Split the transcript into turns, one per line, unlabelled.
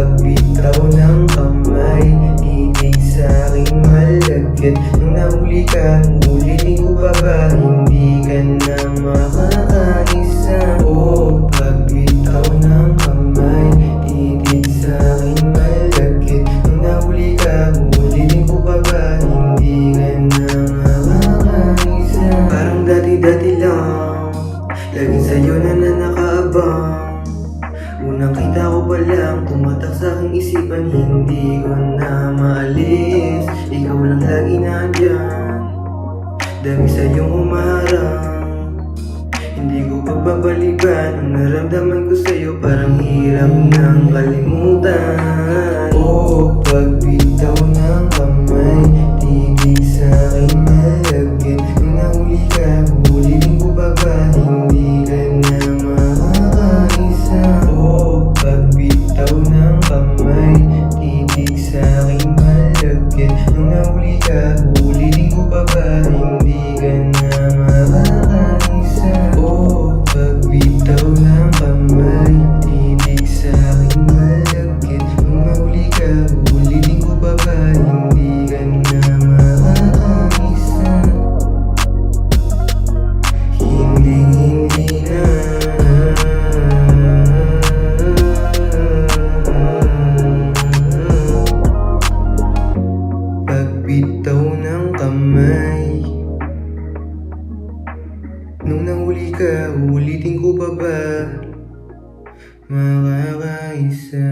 pagbitaw ng kamay Ibig sa'kin malagkit. Nung nahuli ka, muli di ko baba Hindi ka na makakaisa O pagbitaw ng kamay Ibig sa'kin malagkit. Nung nahuli ka, muli di ko baba Hindi ka na makakaisa Parang dati-dati lang Lagi sa'yo na nanakaabang. Unang kita ko pa lang Tumatak sa aking isipan Hindi ko na maalis. Ikaw lang lagi nandyan. Dami sa iyong umarang Hindi ko pababalikan Ang naramdaman ko sa'yo. Parang hirap ng kalimutan. Oh, pagbitaw malagkit Nung nahuli ka, Pagbitaw ng kamay. Nung nahuli ka, ulitin ko pa ba? Makakaisa